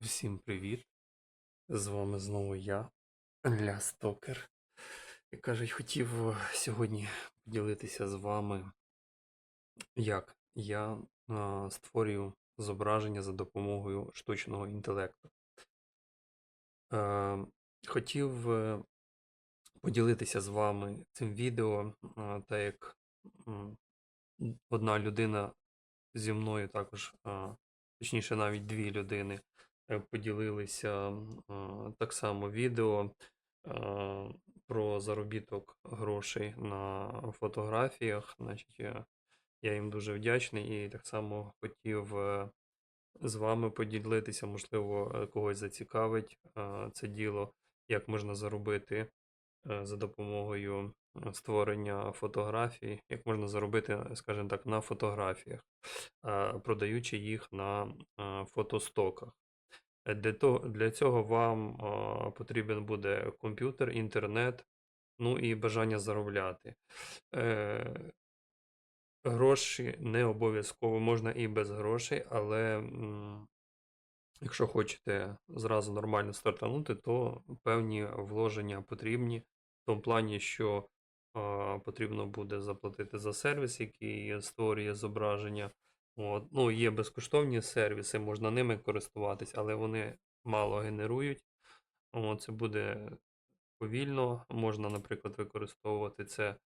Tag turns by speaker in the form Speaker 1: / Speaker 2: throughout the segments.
Speaker 1: Всім привіт! З вами знову я, Ля Стокер. І кажуть, хотів сьогодні поділитися з вами, як я а, створюю зображення за допомогою штучного інтелекту. Е, хотів е, поділитися з вами цим відео, а, так як одна людина зі мною також, а, точніше, навіть дві людини е, поділилися так само відео про заробіток грошей на фотографіях. Значить, я, їм дуже вдячний і так само хотів е, з вами поділитися, можливо, е, когось зацікавить е, це діло, як можна заробити е, за допомогою е, створення фотографій, як можна заробити, скажімо так, на фотографіях, е, продаючи їх на е, фотостоках. Для того, для цього вам а, потрібен буде комп'ютер, інтернет, ну і бажання заробляти. Е, гроші не обов'язково, можна і без грошей, але м, якщо хочете зразу нормально стартанути, то певні вложення потрібні в тому плані, що а, потрібно буде заплатити за сервіс, який створює зображення. От. Ну, є безкоштовні сервіси, можна ними користуватись, але вони мало генерують. От, це буде повільно. Можна, наприклад, використовувати це,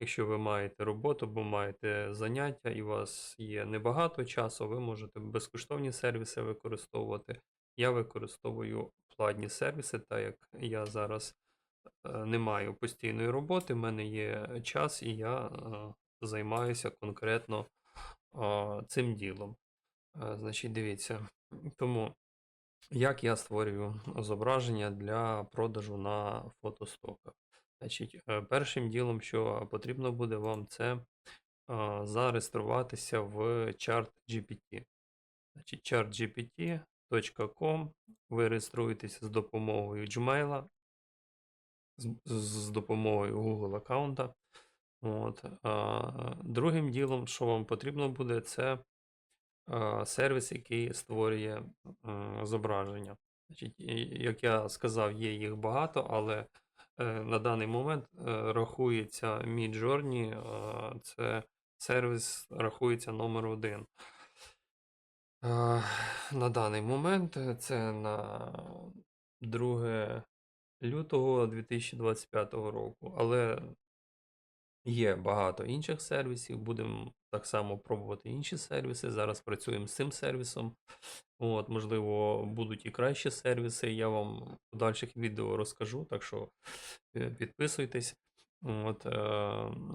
Speaker 1: якщо ви маєте роботу або маєте заняття, і у вас є небагато часу, ви можете безкоштовні сервіси використовувати. Я використовую платні сервіси, так як я зараз е, не маю постійної роботи, в мене є час, і я е, займаюся конкретно цим ділом. Е, Значить, дивіться. Тому як я створюю зображення для продажу на фотостоках. Значить, е, першим ділом, що потрібно буде вам, це зареєструватися в ChatGPT. Значить, chartgpt.com. Ви реєструєтеся з допомогою Gmail, з, з допомогою Google аккаунта. От. Другим ділом, що вам потрібно буде, це сервіс, який створює зображення. Значить, як я сказав, є їх багато, але е, на даний момент е, рахується Midjourney, це сервіс рахується номер один. На даний момент е, це на 2 лютого 2025 року, але Є багато інших сервісів, будемо так само пробувати інші сервіси. Зараз працюємо з цим сервісом. От, можливо, будуть і кращі сервіси. Я вам в подальших відео розкажу, так що е, підписуйтесь. От, е,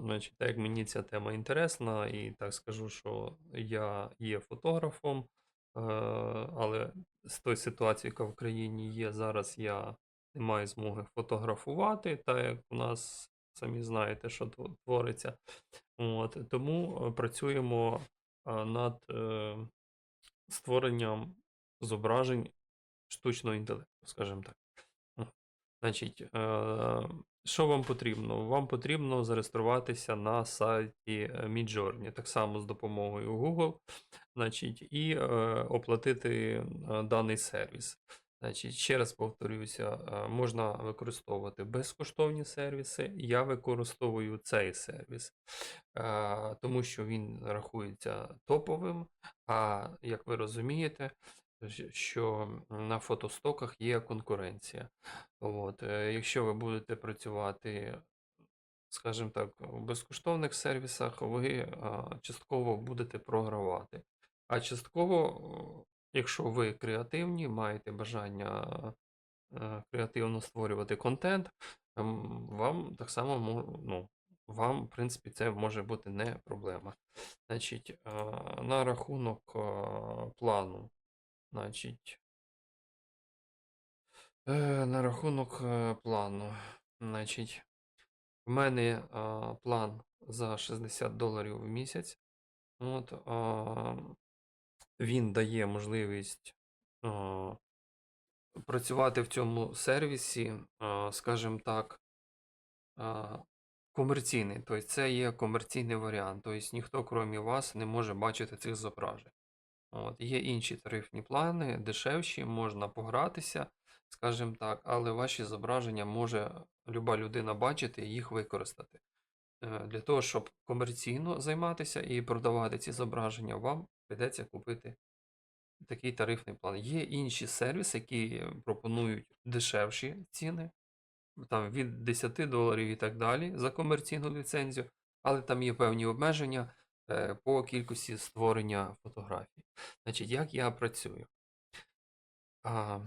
Speaker 1: значить, так як мені ця тема інтересна, і так скажу, що я є фотографом, е, але з тої ситуації, яка в країні є, зараз я не маю змоги фотографувати, так як у нас самі знаєте, що тво- твориться. От, тому е, працюємо е, над е, створенням зображень штучного інтелекту, скажімо так. Значить, що вам потрібно? Вам потрібно зареєструватися на сайті Midjourney, так само з допомогою Google, значить, і е, оплатити е, даний сервіс. Значить, ще раз повторюся, е, можна використовувати безкоштовні сервіси. Я використовую цей сервіс, е, тому що він рахується топовим. А як ви розумієте, що на фотостоках є конкуренція. От, е, якщо ви будете працювати, скажімо так, в безкоштовних сервісах, ви частково будете програвати. А частково, якщо ви креативні, маєте бажання е, креативно створювати контент, ем, вам так само ну, вам, в принципі, це може бути не проблема. Значить, е, на рахунок е, плану, значить, на рахунок плану, значить, в мене план за 60 доларів в місяць. От, він дає можливість е, працювати в цьому сервісі, е, скажімо так, е, комерційний. Тобто це є комерційний варіант. Тобто ніхто, крім вас, не може бачити цих зображень. От. Є інші тарифні плани, дешевші, можна погратися, скажімо так, але ваші зображення може люба людина бачити і їх використати. Е, Для того, щоб комерційно займатися і продавати ці зображення, вам прийдеться купити такий тарифний план. Є інші сервіси, які пропонують дешевші ціни, там від 10 доларів і так далі за комерційну ліцензію, але там є певні обмеження е, по кількості створення фотографій. Значить, як я працюю? А,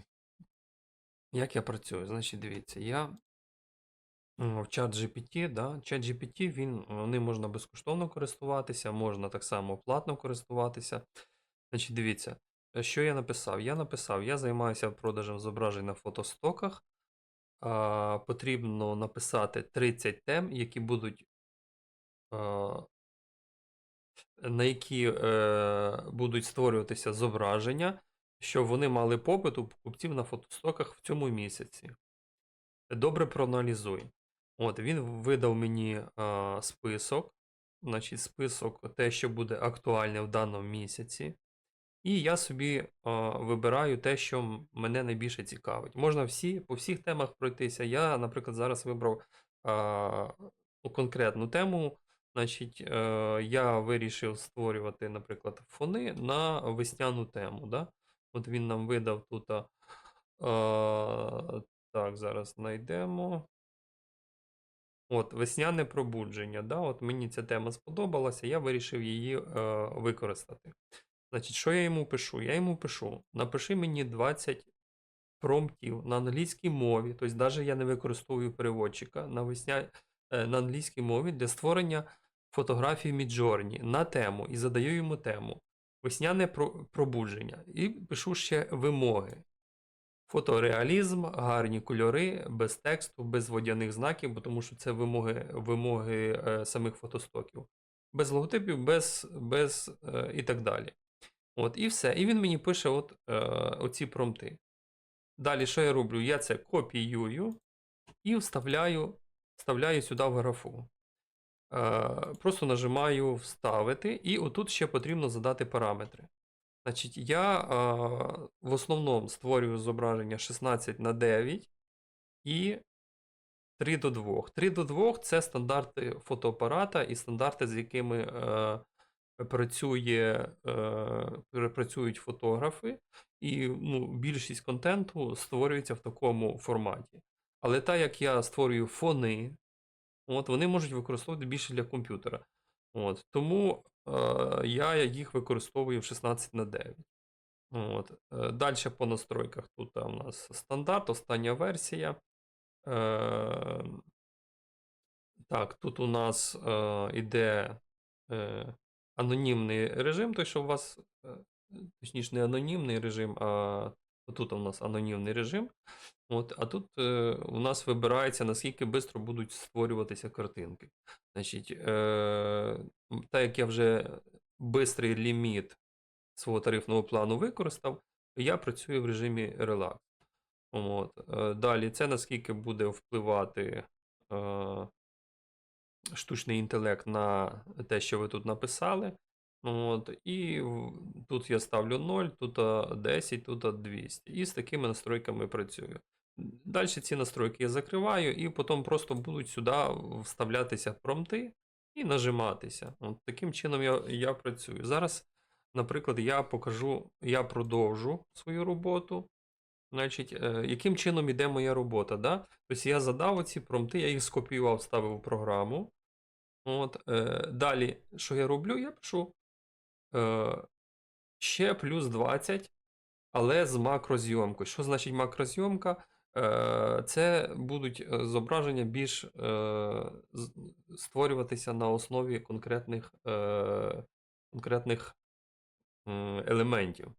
Speaker 1: як я працюю? Значить, дивіться, я в чат GPT, да, чат GPT, він, ним можна безкоштовно користуватися, можна так само платно користуватися. Значить, дивіться, е, що я написав? Я написав, я займаюся продажем зображень на фотостоках. А, потрібно написати 30 тем, які будуть, а, на які е, будуть створюватися зображення, щоб вони мали попит у покупців на фотостоках в цьому місяці. Добре проаналізуй. От, він видав мені а, список, значить, список те, що буде актуальне в даному місяці. І я собі а, вибираю те, що мене найбільше цікавить. Можна всі, по всіх темах пройтися. Я, наприклад, зараз вибрав а, ну, конкретну тему. Значить, е, я вирішив створювати, наприклад, фони на весняну тему. Да? От він нам видав тут. а, а, так, зараз знайдемо. От, весняне пробудження. Да? От мені ця тема сподобалася, я вирішив її е, використати. Значить, що я йому пишу? Я йому пишу: напиши мені 20 промптів на англійській мові, тобто навіть я не використовую переводчика на весня... е, на англійській мові для створення фотографій Midjourney на тему і задаю йому тему Весняне пробудження. І пишу ще вимоги. Фотореалізм, гарні кольори, без тексту, без водяних знаків, бо тому що це вимоги, вимоги е, самих фотостоків. Без логотипів, без, без е, і так далі. От, і все. І він мені пише от, е, оці промпти. Далі, що я роблю? Я це копіюю і вставляю, вставляю сюди в графу. Е, просто нажимаю вставити, і отут ще потрібно задати параметри. Значить, я е, в основному створюю зображення 16 на 9 і 3 до 2. 3 до 2 це стандарти фотоапарата і стандарти, з якими е, працює, е, працюють фотографи, і ну, більшість контенту створюється в такому форматі. Але так як я створюю фони, от, вони можуть використовувати більше для комп'ютера. От, тому я їх використовую в 16 на 9. От. Далі по настройках тут у нас стандарт, остання версія. Так, тут у нас іде е, анонімний режим, той, що у вас, точніше, не анонімний режим, а тут у нас анонімний режим. От, а тут е, у нас вибирається, наскільки швидко будуть створюватися картинки. Значить, е, так як я вже бистрий ліміт свого тарифного плану використав, я працюю в режимі релакс. От. е, Далі, це наскільки буде впливати е, штучний інтелект на те, що ви тут написали. От, і тут я ставлю 0, тут 10, тут 200. І з такими настройками працюю. Далі ці настройки я закриваю, і потім просто будуть сюди вставлятися промпти і нажиматися. От таким чином я, я працюю. Зараз, наприклад, я покажу, я продовжу свою роботу. Значить, е, яким чином іде моя робота? Да? Тобто я задав оці промпти, я їх скопіював, вставив у програму. От, е, далі, що я роблю? Я пишу е, ще плюс 20, але з макрозйомкою. Що значить макрозйомка? Е, це будуть е, зображення більш е, створюватися на основі конкретних, е, конкретних елементів.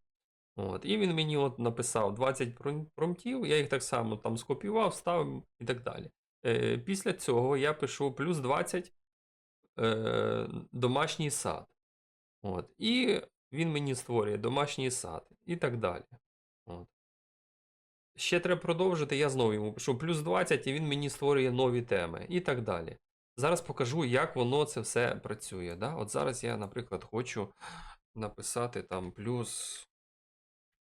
Speaker 1: От. І він мені от написав 20 пром- промптів, я їх так само там скопіював, вставив і так далі. Е, після цього я пишу плюс 20 е, домашній сад. От. І він мені створює домашній сад і так далі. От. Ще треба продовжити, я знову йому пишу плюс 20, і він мені створює нові теми і так далі. Зараз покажу, як воно це все працює. Да? От зараз я, наприклад, хочу написати там плюс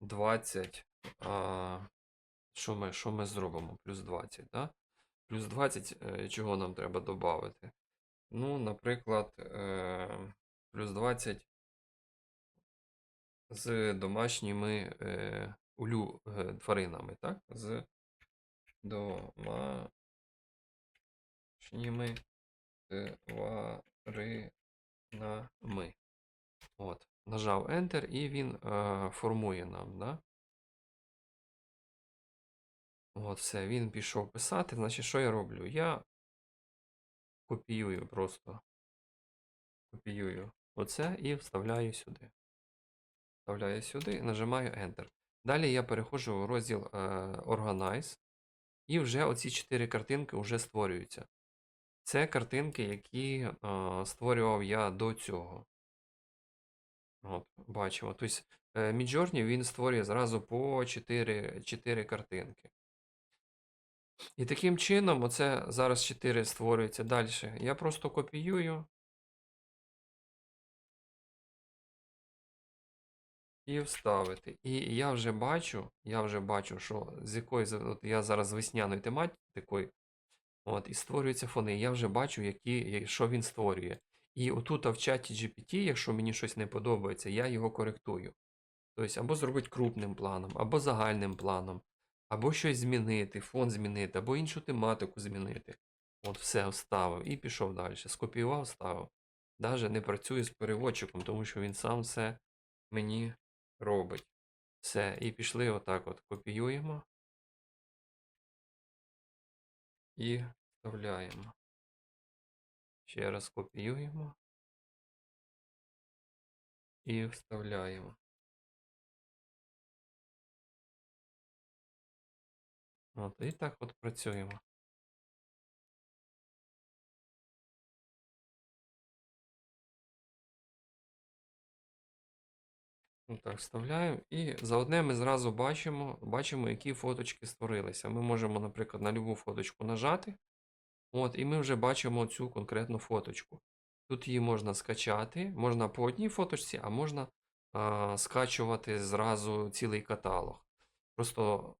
Speaker 1: 20. А, що, ми, що ми зробимо? Плюс 20, да? Плюс 20, е, чого нам треба додати? Ну, наприклад, е, плюс 20 з домашніми е, улю, е, тваринами, так? З домашніми тваринами. От. Нажав Enter і він е, формує нам, да? От, все, він пішов писати. Значить, що я роблю? Я копіюю просто. Копіюю оце і вставляю сюди. Вставляю сюди, нажимаю Enter. Далі я переходжу в розділ е, Organize. І вже оці чотири картинки вже створюються. Це картинки, які створював я до цього. От, бачимо. Тобто е, Midjourney він створює зразу по 4, 4 картинки. І таким чином, оце зараз 4 створюється далі. Я просто копіюю і вставити. І я вже бачу, я вже бачу, що з якої от я зараз весняною тематикою, от, і створюються фони. Я вже бачу, які, що він створює. І отут в чаті GPT, якщо мені щось не подобається, я його коректую. Тобто, або зробити крупним планом, або загальним планом, або щось змінити, фон змінити, або іншу тематику змінити. От все вставив і пішов далі. Скопіював, вставив. Даже не працюю з переводчиком, тому що він сам все мені робить. Все. І пішли отак от. Копіюємо. І вставляємо. Ще раз копіюємо. І вставляємо. От, і так от працюємо. Ну так, вставляємо. І за одне ми зразу бачимо, бачимо, які фоточки створилися. Ми можемо, наприклад, на любу фоточку нажати. От, і ми вже бачимо цю конкретну фоточку. Тут її можна скачати, можна по одній фоточці, а можна а, скачувати зразу цілий каталог. Просто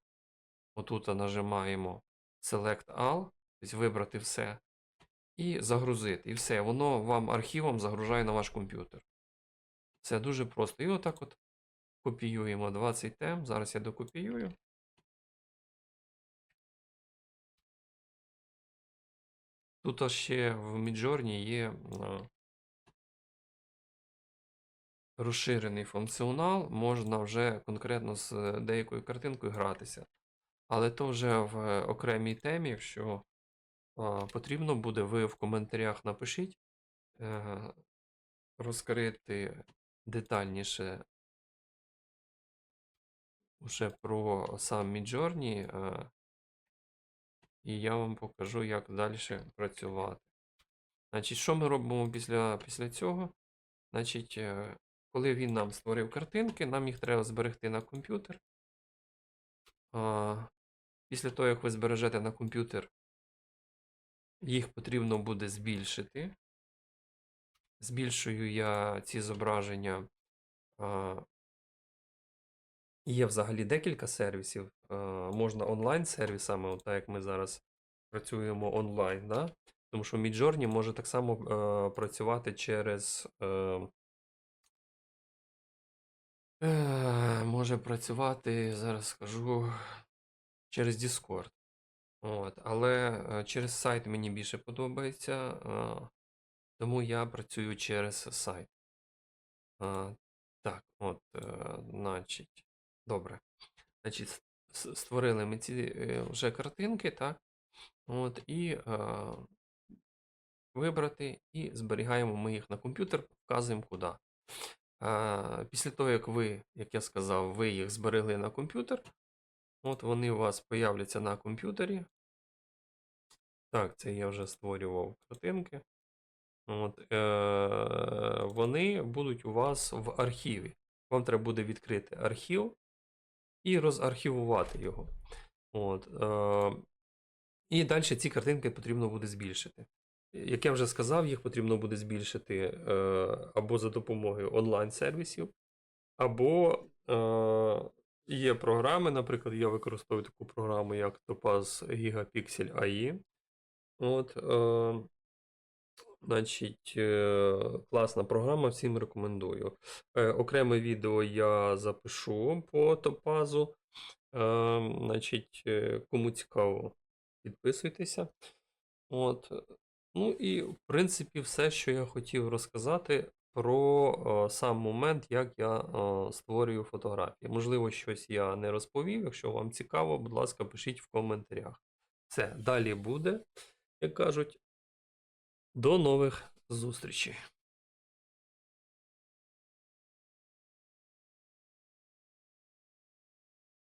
Speaker 1: отут нажимаємо Select All, тобто вибрати все, і загрузити. І все, воно вам архівом загружає на ваш комп'ютер. Це дуже просто. І отак от копіюємо 20 тем. Зараз я докопіюю. Тут аж ще в Midjourney є розширений функціонал, можна вже конкретно з деякою картинкою гратися. Але то вже в окремій темі, якщо потрібно буде, ви в коментарях напишіть е, розкрити детальніше вже про сам Midjourney, і я вам покажу, як далі працювати. Значить, що ми робимо після, після цього? Значить, е, коли він нам створив картинки, нам їх треба зберегти на комп'ютер. А, Після того, як ви збережете на комп'ютер, їх потрібно буде збільшити. Збільшую я ці зображення. Є взагалі декілька сервісів. Можна онлайн-сервісами, так як ми зараз працюємо онлайн, да? тому що Midjourney може так само е, працювати через. Е, е, може працювати, зараз скажу, через Discord. От, але через сайт мені більше подобається, тому я працюю через сайт. Е, так, от, е, значить. Добре. Значить, створили ми ці е, вже картинки, так? От, і е, вибрати, і зберігаємо ми їх на комп'ютер, вказуємо куди. Е, після того, як ви, як я сказав, ви їх зберегли на комп'ютер, от вони у вас появляться на комп'ютері. Так, це я вже створював картинки. От, е, вони будуть у вас в архіві. Вам треба буде відкрити архів і розархівувати його. От, е, і далі ці картинки потрібно буде збільшити. як я вже сказав, їх потрібно буде збільшити е, або за допомогою онлайн-сервісів, або е, є програми, наприклад, я використовую таку програму, як Topaz Gigapixel AI. От, е, значить, е, класна програма, всім рекомендую. Е, окреме відео я запишу по Топазу. Е, значить, кому цікаво, підписуйтеся. От. Ну і, в принципі, все, що я хотів розказати про сам момент, як я створюю фотографії. Можливо, щось я не розповів. Якщо вам цікаво, будь ласка, пишіть в коментарях. Все, далі буде, як кажуть. До нових зустрічей.